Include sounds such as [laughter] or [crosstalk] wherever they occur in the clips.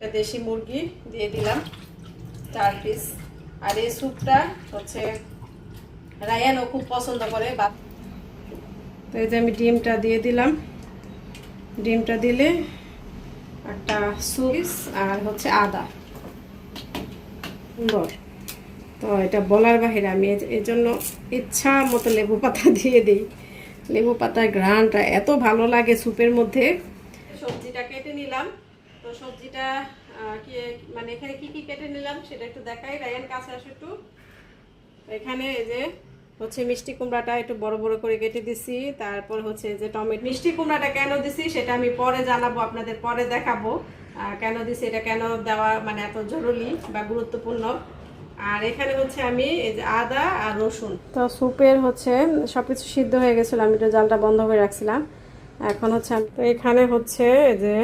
দেশি মুরগি দিয়ে দিলাম, চার পিস আর এই স্যুপটা হচ্ছে রায়ানও খুব পছন্দ করে, বা তো এই যে আমি ডিমটা দিয়ে দিলাম। ডিমটা দিলে একটা সুইস আর হচ্ছে আদা। সুন্দর। তো এটা বলার বাহিরে আমি এ- এর জন্য ইচ্ছা মতো লেবু পাতা দিয়ে দিই। লেবু পাতার ঘ্রাণটা এত ভালো লাগে স্যুপের মধ্যে। সবজিটা কেটে নিলাম। তো সবজিটা কি মানে এখানে কি কি কেটে নিলাম সেটা একটু দেখাই। রায়ান কাছে আসো একটু। এখানে এই যে হচ্ছে মিষ্টি কুমড়াটা একটু বড় বড় করে কেটে দিছি। তারপর হচ্ছে যে টমেটো, মিষ্টি কুমড়াটা কেন দিছি সেটা আমি পরে জানাব, আপনাদের পরে দেখাবো। কেন দিছি, এটা কেন দেওয়া মানে এত জরুরি বা গুরুত্বপূর্ণ। আর এখানে হচ্ছে আমি আদা আর রসুন। তো স্যুপের হচ্ছে সবকিছু সিদ্ধ হয়ে গেছিল, আমি তো জালটা বন্ধ করে রাখছিলাম। এখন হচ্ছে তো এখানে হচ্ছে যে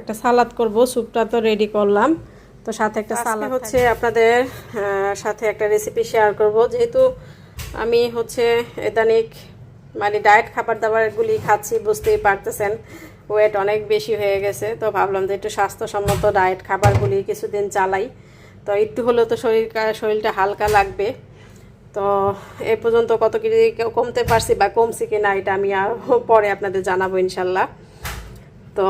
একটা সালাদ করব স্যুপটা তো রেডি করলাম। তো সাথে একটা সালাদ হচ্ছে আপনাদের সাথে একটা রেসিপি শেয়ার করব। যেহেতু আমি হচ্ছে এদানিক মানে ডায়েট খাবার দাবারগুলি খাচ্ছি বুঝতেই পারতেছেন ওয়েট অনেক বেশি হয়ে গেছে। তো ভাবলাম যে একটু স্বাস্থ্যসম্মত ডায়েট খাবারগুলি কিছুদিন চালাই। তো একটু হলেও তো শরীর শরীরটা হালকা লাগবে। তো এ পর্যন্ত কত কেজি কমতে পারছি বা কমছি কিনা এটা আমি আর পরে আপনাদের জানাব ইনশাল্লাহ। তো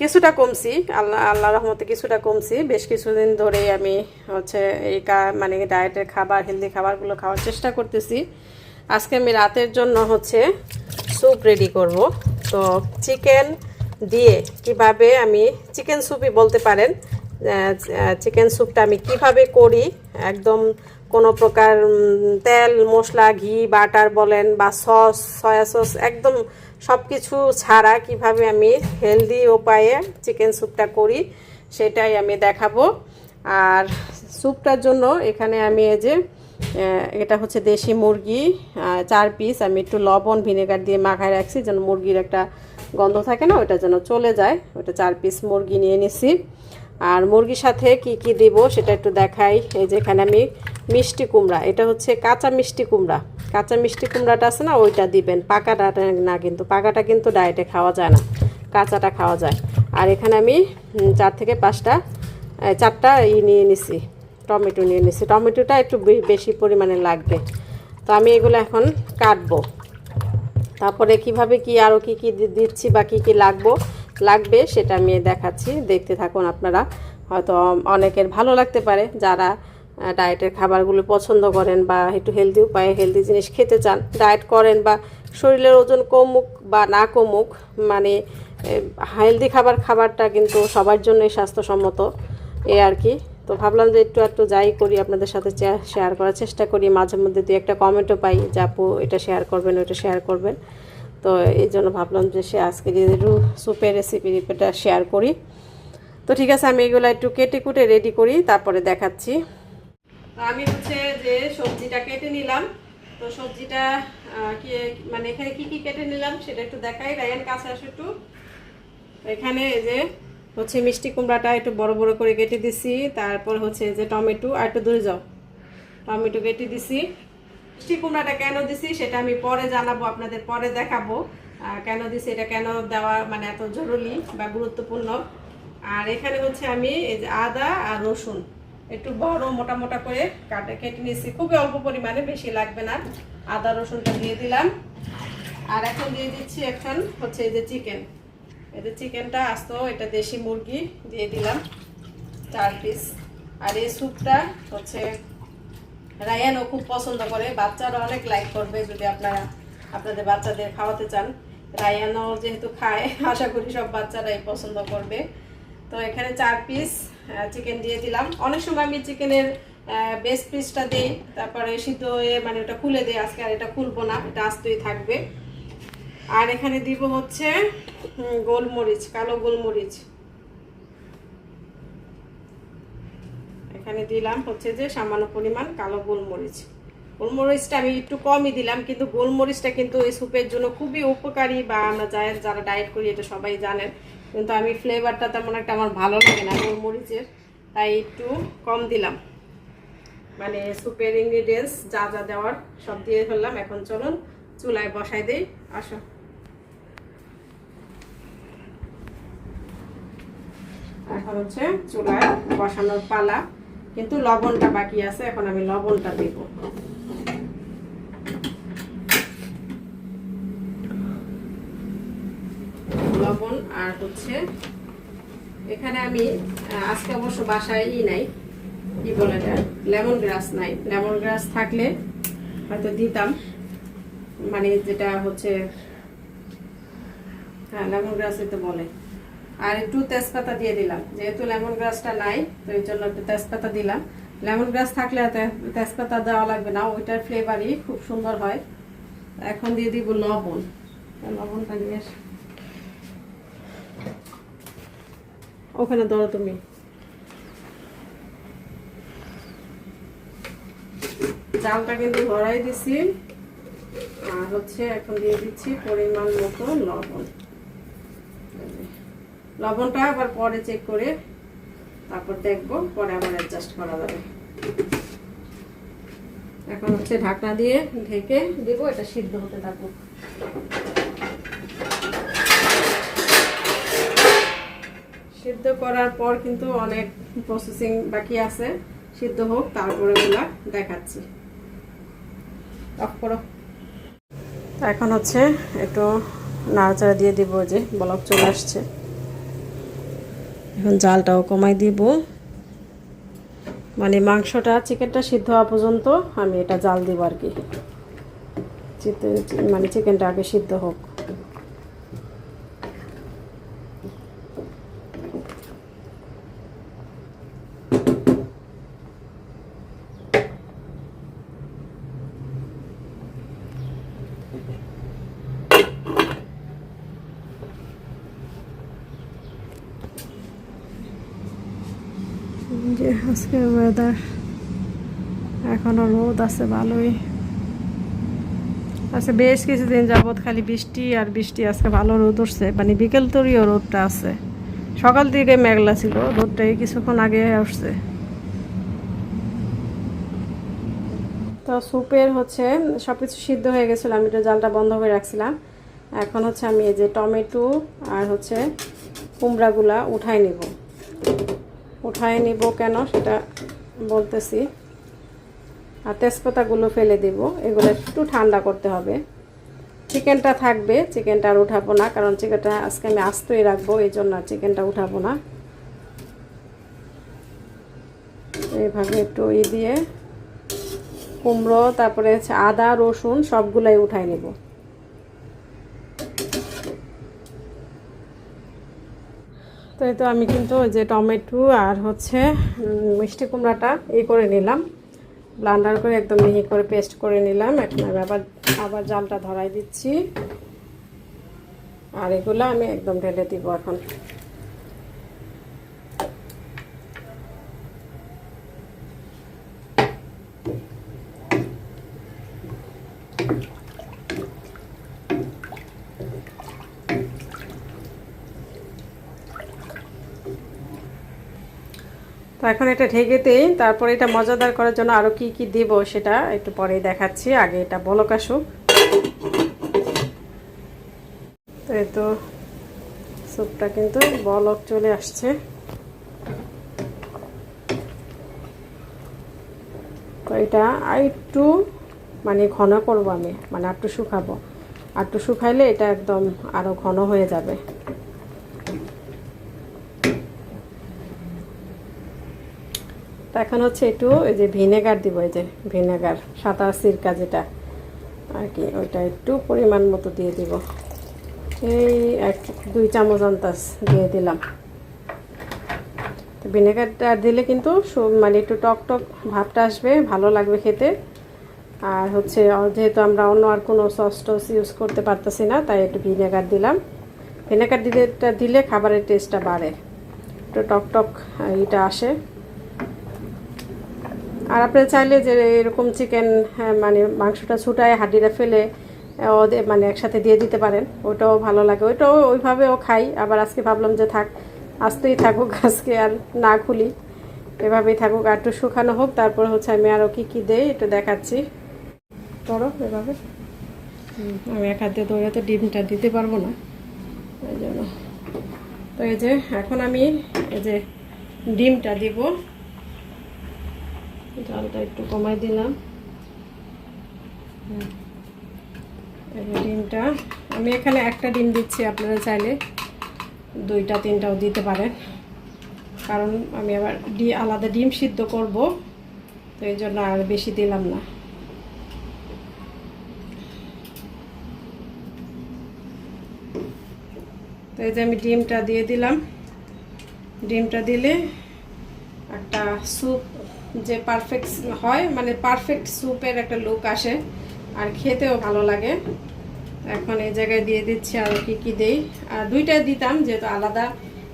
কিছুটা কমছি, আল্লাহ আল্লাহ রহমতে কিছুটা কমছি। বেশ কিছুদিন ধরেই আমি হচ্ছে এই মানে ডায়েটের খাবার হেলদি খাবারগুলো খাওয়ার চেষ্টা করতেছি। আজকে আমি রাতের জন্য হচ্ছে স্যুপ রেডি করব। তো চিকেন দিয়ে কীভাবে আমি চিকেন স্যুপই বলতে পারেন চিকেন স্যুপটা আমি কীভাবে করি, একদম কোনো প্রকার তেল, মশলা, ঘি বাটার বলেন বা সস সয়া সস একদম সব কিছু ছাড়া কীভাবে আমি হেলদি উপায়ে চিকেন স্যুপটা করি, সেটাই আমি দেখাবো। আর স্যুপটার জন্য এখানে আমি এই যে এটা হচ্ছে দেশি মুরগি চার পিস আমি একটু লবণ ভিনেগার দিয়ে মাখায় রাখছি যেন মুরগির একটা গন্ধ থাকে না, ওটা যেন চলে যায়। ওটা চার পিস মুরগি নিয়ে নিছি। আর মুরগির সাথে কি কি দিব সেটা একটু দেখাই। এই যে এখানে আমি মিষ্টি কুমড়া, এটা হচ্ছে কাঁচা মিষ্টি কুমড়া। কাঁচা মিষ্টি কুমড়াটা আছে না, ওইটা দিবেন। পাকাটা না কিন্তু, পাকাটা কিন্তু ডায়েটে খাওয়া যায় না। কাঁচাটা খাওয়া যায়। আর এখানে আমি চার থেকে পাঁচটা চারটা ই নিয়ে নিছি, টমেটো নিয়ে নিছি। টমেটোটা একটু বেশি পরিমাণে লাগবে। তো আমি এগুলো এখন কাটবো। তারপরে কীভাবে কি আরও কি কি দিচ্ছি বা কি কি লাগবো, লাগবে সেটা আমি দেখাচ্ছি। দেখতে থাকুন আপনারা। হয়তো অনেকের ভালো লাগতে পারে, যারা ডায়েটের খাবারগুলো পছন্দ করেন বা একটু হেলদি উপায়ে হেলদি জিনিস খেতে চান ডায়েট করেন বা শরীরের ওজন কমুক বা না কমুক মানে হেলদি খাবার খাবারটা কিন্তু সবার জন্যই স্বাস্থ্যসম্মত, এ আর কি। তো ভাবলাম যে একটু একটু যাই করি, আপনাদের সাথে শেয়ার করার চেষ্টা করি। মাঝে মধ্যে দু একটা কমেন্টও পাই যে, আপু, এটা শেয়ার করবেন, ওইটা শেয়ার করবেন। তো এই জন্য ভাবলাম যে, সে আজকে একটু সুপের রেসিপি এটা শেয়ার করি। তো ঠিক আছে, আমি এগুলো একটু কেটে কুটে রেডি করি, তারপরে দেখাচ্ছি। আমি হচ্ছে যে সবজিটা কেটে নিলাম। তো সবজিটা কি মানে এখানে কি কি কেটে নিলাম সেটা একটু দেখাই। রায়ান কাছে আসো একটু। এখানে এই যে হচ্ছে মিষ্টি কুমড়াটা একটু বড় বড় করে কেটে দিছি। তারপর হচ্ছে যে টমেটো, আর একটু দূরে যাও। টমেটো কেটে দিছি। মিষ্টি কুমড়াটা কেন দিছি সেটা আমি পরে জানাব, আপনাদের পরে দেখাবো। কেন দিছি, এটা কেন দেওয়া মানে এত জরুরি বা গুরুত্বপূর্ণ। আর এখানে হচ্ছে আমি এই যে আদা আর রসুন। একটু বড় মোটা মোটা করে কাটে, কেটে নিয়েছি। খুবই অল্প পরিমাণে, বেশি লাগবে না। আদা, রসুনটা দিয়ে দিলাম। আর এখন দিয়ে দিচ্ছি এখন হচ্ছে এই যে চিকেন। এই যে চিকেনটা আসতো, এটা দেশি মুরগি দিয়ে দিলাম চার পিস আর এই স্যুপটা হচ্ছে রায়ানও খুব পছন্দ করে। বাচ্চারা অনেক লাইক করবে যদি আপনারা আপনাদের বাচ্চাদের খাওয়াতে চান। রায়ানও যেহেতু খায়, আশা করি সব বাচ্চারাই পছন্দ করবে। তো এখানে চার পিস চিকেন দিয়ে দিলাম। অনেক সময় আমি চিকেনের বেস্ট পিসটা দিই, তারপরে সিদ্ধ হয়ে মানে ওটা খুলে দিই, আজকে আর এটা খুলবো না, এটা আস্তই থাকবে। আর এখানে দিব হচ্ছে গোলমরিচ, কালো গোলমরিচ। এখানে দিলাম হচ্ছে যে সামান্য পরিমাণ কালো গোলমরিচ। গোলমরিচটা আমি একটু কমই দিলাম, কিন্তু গোলমরিচটা কিন্তু এই স্যুপের জন্য খুবই উপকারী বা আমরা যারা ডায়েট করি, এটা সবাই জানেন। কিন্তু আমি ফ্লেভারটা তেমন একটা আমার ভালো লাগে না, গোলমরিচের, তাই একটু কম দিলাম। মানে স্যুপের ইনগ্রিডিয়েন্টস যা যা দেওয়ার সব দিয়ে ফেললাম, এখন চলুন চুলায় বসাই দেই, আসো। এখন হচ্ছে চুলায় বসানোর পালা, কিন্তু লবণটা বাকি আছে, এখন আমি লবণটা দেব লবণ আর হচ্ছে এখানে আমি আজকে অবশ্য বাসায় ই নাই, কি বলে লেমন গ্রাস নাই। লেমন গ্রাস থাকলে হয়তো দিতাম। মানে যেটা হচ্ছে হ্যাঁ লেমন গ্রাসই তো বলে। আর একটু তেজপাতা দিয়ে দিলাম। যেহেতু লেমন গ্রাসটা নাই, তো এই জন্য একটু তেজপাতা দিলাম। লেমন গ্রাস থাকলে তেজপাতা দেওয়া লাগবে না। ওইটার ফ্লেভারই খুব সুন্দর হয়। এখন দিয়ে দিব লবণ। লবণটা নিয়ে ওখানে ধরো তুমি। চালটা কিন্তু ধরাই দিছি। আর হচ্ছে এখন দিয়ে দিচ্ছি পরিমাণ মতো লবণ। লবণটা আবার পরে চেক করে তারপর দেখব, পরে আবার অ্যাডজাস্ট করা যাবে। এখন হচ্ছে ঢাকনা দিয়ে ঢেকে দেবো, এটা সিদ্ধ হতে থাকুক। সিদ্ধ করার পর কিন্তু অনেক প্রসেসিং বাকি আছে। সিদ্ধ হোক, তারপরে ওগুলা দেখাচ্ছি। এখন হচ্ছে একটু নাড়াচাড়া দিয়ে দিব যে, বলক চলে আসছে। এখন জালটাও কমাই দিব। মানে মাংসটা, চিকেনটা সিদ্ধ হওয়া পর্যন্ত আমি এটা জাল দিব আর কি। মানে চিকেনটা আগে সিদ্ধ হোক। যে আজকে ওয়েদার এখনও রোদ আছে, ভালোই। আচ্ছা বেশ কিছুদিন যাবৎ খালি বৃষ্টি আর বৃষ্টি, আজকে ভালো রোদ উঠছে। মানে বিকেল তরিও রোদটা আছে। সকাল দিকে মেঘলা ছিল রোদটাই কিছুক্ষণ আগে আসছে। তো স্যুপের হচ্ছে সব কিছু সিদ্ধ হয়ে গেছিল, আমি তো জালটা বন্ধ করে রাখছিলাম। এখন হচ্ছে আমি এই যে টমেটো আর হচ্ছে কুমড়াগুলা উঠাই নিব। উঠায় নিব কেন সেটা বলতেছি। আর তেজপাতাগুলো ফেলে দিব, এগুলো একটু ঠান্ডা করতে হবে। চিকেনটা থাকবে, চিকেনটা আর উঠাবো না, কারণ চিকেনটা আজকে আমি আস্তই রাখব, এই জন্য চিকেনটা উঠাবো না। এইভাবে একটু ই দিয়ে, কুমড়ো, তারপরে আদা, রসুন সবগুলাই উঠাই নেব। তো তো আমি কিন্তু যে টমেটো আর হচ্ছে মিষ্টি কুমড়াটা এই করে নিলাম। ব্লান্ডার করে একদম মিহি করে পেস্ট করে নিলাম। এখন আমি আবার আবার জালটা ধরাই দিচ্ছি। আর এগুলো আমি একদম ঢেলে দিব এখন। এখন এটা ঢেকেতেই তারপরে এটা মজাদার করার জন্য আরও কি কি দিব সেটা একটু পরেই দেখাচ্ছি। আগে এটা বলক আসুক। তো এই তো স্যুপটা কিন্তু বলক চলে আসছে। তো এটা একটু মানে ঘন করব আমি মানে একটু শুকাবো। একটু শুকাইলে এটা একদম আরও ঘন হয়ে যাবে। তো এখন হচ্ছে একটু ওই যে ভিনেগার দিব, এই যে ভিনেগার, সাদা সিরকা যেটা, আর কি, ওইটা একটু পরিমাণ মতো দিয়ে দিব। এই এক, দুই চামচ আন্তাজ দিয়ে দিলাম। ভিনেগারটা দিলে কিন্তু মানে একটু টক টক ভাবটা আসবে, ভালো লাগবে খেতে। আর হচ্ছে যেহেতু আমরা অন্য আর কোনো সস টস ইউজ করতে পারতেছি না, তাই একটু ভিনেগার দিলাম। ভিনেগার দিলে দিলে খাবারের টেস্টটা বাড়ে। একটু টক টক এটা আসে। আর আপনারা চাইলে যে এরকম চিকেন মানে মাংসটা ছুটায় হাড্ডিটা ফেলে ওদের মানে একসাথে দিয়ে দিতে পারেন। ওটাও ভালো লাগে। ওইটাও ওইভাবেও খাই। আবার আজকে ভাবলাম যে থাক আসতেই থাকুক, [laughs] আজকে আর না খুলি। এভাবেই থাকুক। আর একটু শুকানো হোক, তারপর হচ্ছে আমি আরও কী কী দেই, একটু দেখাচ্ছি। ধরো এভাবে। আমি এক হাতে দৌড়ে তো ডিমটা দিতে পারব না। ওই জন্য। তো এই যে, এখন আমি এই যে ডিমটা দিব। জালটা একটু কমাই দিলাম। এই ডিমটা, আমি এখানে একটা ডিম দিচ্ছি, আপনারা চাইলে দুইটা, তিনটাও দিতে পারেন। কারণ আমি আবার ডি, আলাদা ডিম সিদ্ধ করব, তো এই জন্য আর বেশি দিলাম না। তো এই যে আমি ডিমটা দিয়ে দিলাম। ডিমটা দিলে একটা স্যুপ যে পারফেক্ট হয় মানে পারফেক্ট স্যুপের একটা লুক আসে, আর খেতেও ভালো লাগে। এখন এই জায়গায় দিয়ে দিচ্ছি আর কি কি দেই। আর দুইটা দিতাম, যেহেতু আলাদা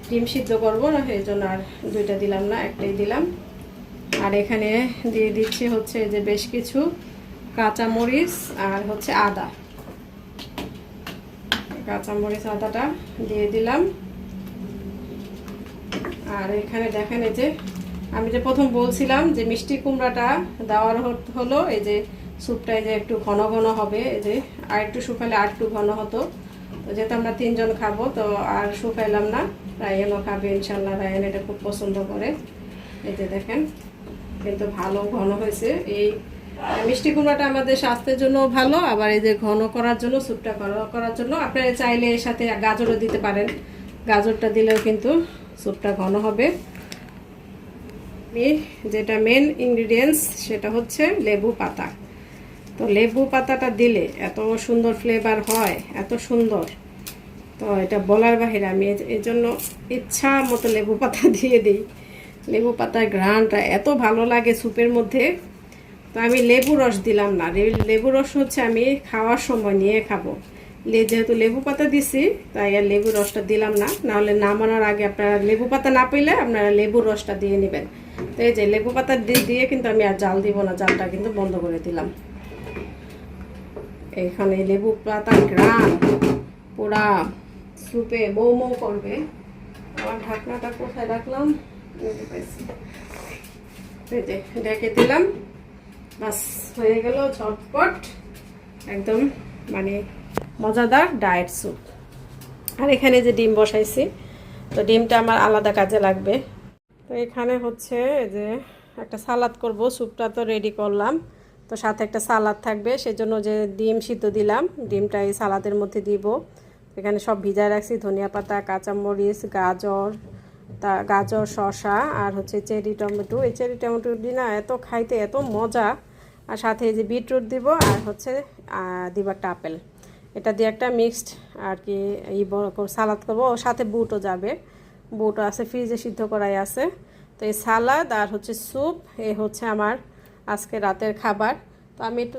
ডিম সিদ্ধ করব না, সেই জন্য আর দুইটা দিলাম না, একটাই দিলাম। আর এখানে দিয়ে দিচ্ছি হচ্ছে যে বেশ কিছু কাঁচামরিচ আর হচ্ছে আদা। কাঁচামরিচ, আদাটা দিয়ে দিলাম। আর এখানে দেখেন এই যে আমি যে প্রথম বলছিলাম যে মিষ্টি কুমড়াটা দেওয়ার হলো, এই যে স্যুপটা যে একটু ঘন ঘন হবে, এই যে আর একটু শুকালে আর একটু ঘন হতো। তো যেহেতু আমরা তিনজন খাব, তো আর শুকাইলাম না। রায়ানও খাবে ইনশাল্লাহ রায়ান এটা খুব পছন্দ করে। এই যে দেখেন, কিন্তু ভালো ঘন হয়েছে। এই মিষ্টি কুমড়াটা আমাদের স্বাস্থ্যের জন্য ভালো, আবার এই যে ঘন করার জন্য, স্যুপটা ঘন করার জন্য। আপনারা চাইলে এর সাথে গাজরও দিতে পারেন। গাজরটা দিলেও কিন্তু স্যুপটা ঘন হবে। যেটা মেন ইনগ্রিডিয়েন্টস সেটা হচ্ছে লেবু পাতা। তো লেবু পাতাটা দিলে এত সুন্দর ফ্লেভার হয়, এত সুন্দর। তো এটা বলার বাহিরে আমি এই- জন্য ইচ্ছা মতো লেবু পাতা [laughs] দিয়ে দিই। লেবু পাতার ঘ্রাণটা এত ভালো লাগে স্যুপের মধ্যে। তো আমি লেবু রস দিলাম না। লেবু রস হচ্ছে আমি খাওয়ার সময় নিয়ে খাব। যেহেতু লেবু পাতা দিছি, তাই আর লেবু রসটা দিলাম না। নাহলে নামানোর আগে আপনারা লেবু পাতা না পেলে আপনারা লেবু রসটা দিয়ে নেবেন। তো এই যে লেবু পাতা দিয়ে কিন্তু আমি আর জাল দিব না, জালটা কিন্তু বন্ধ করে দিলাম। এখানে লেবু পাতা গ্রাম পুরা স্যুপে মৌ মৌ করবে। আমার ঢাকনাটা কোথায় রাখলাম? ডেকে দিলাম। বাস, হয়ে গেল ঝটপট একদম মানে মজাদার ডায়েট স্যুপ। আর এখানে যে ডিম বসাইছি, তো ডিমটা আমার আলাদা কাজে লাগবে। তো এখানে হচ্ছে যে একটা সালাদ করব, স্যুপটা তো রেডি করলাম। তো সাথে একটা সালাদ থাকবে, সেজন্য যে ডিম সিদ্ধ দিলাম, ডিমটা এই সালাদের মধ্যে দিব। এখানে সব ভিজায় রাখছি, ধনিয়া পাতা, কাঁচামরিচ, গাজর, তা গাজর, শসা, আর হচ্ছে চেরি টমেটো। এই চেরি টমেটো না, এত খাইতে এত মজা। আর সাথে এই যে বিটরুট দিব, আর হচ্ছে দিব একটা আপেল। এটা দিয়ে একটা মিক্সড আর কি এই সালাদ করব সাথে বুটও যাবে। বুটও আছে, ফ্রিজে সিদ্ধ করাই আছে। তো এই সালাদ আর হচ্ছে স্যুপ, এ হচ্ছে আমার আজকে রাতের খাবার। তো আমি একটু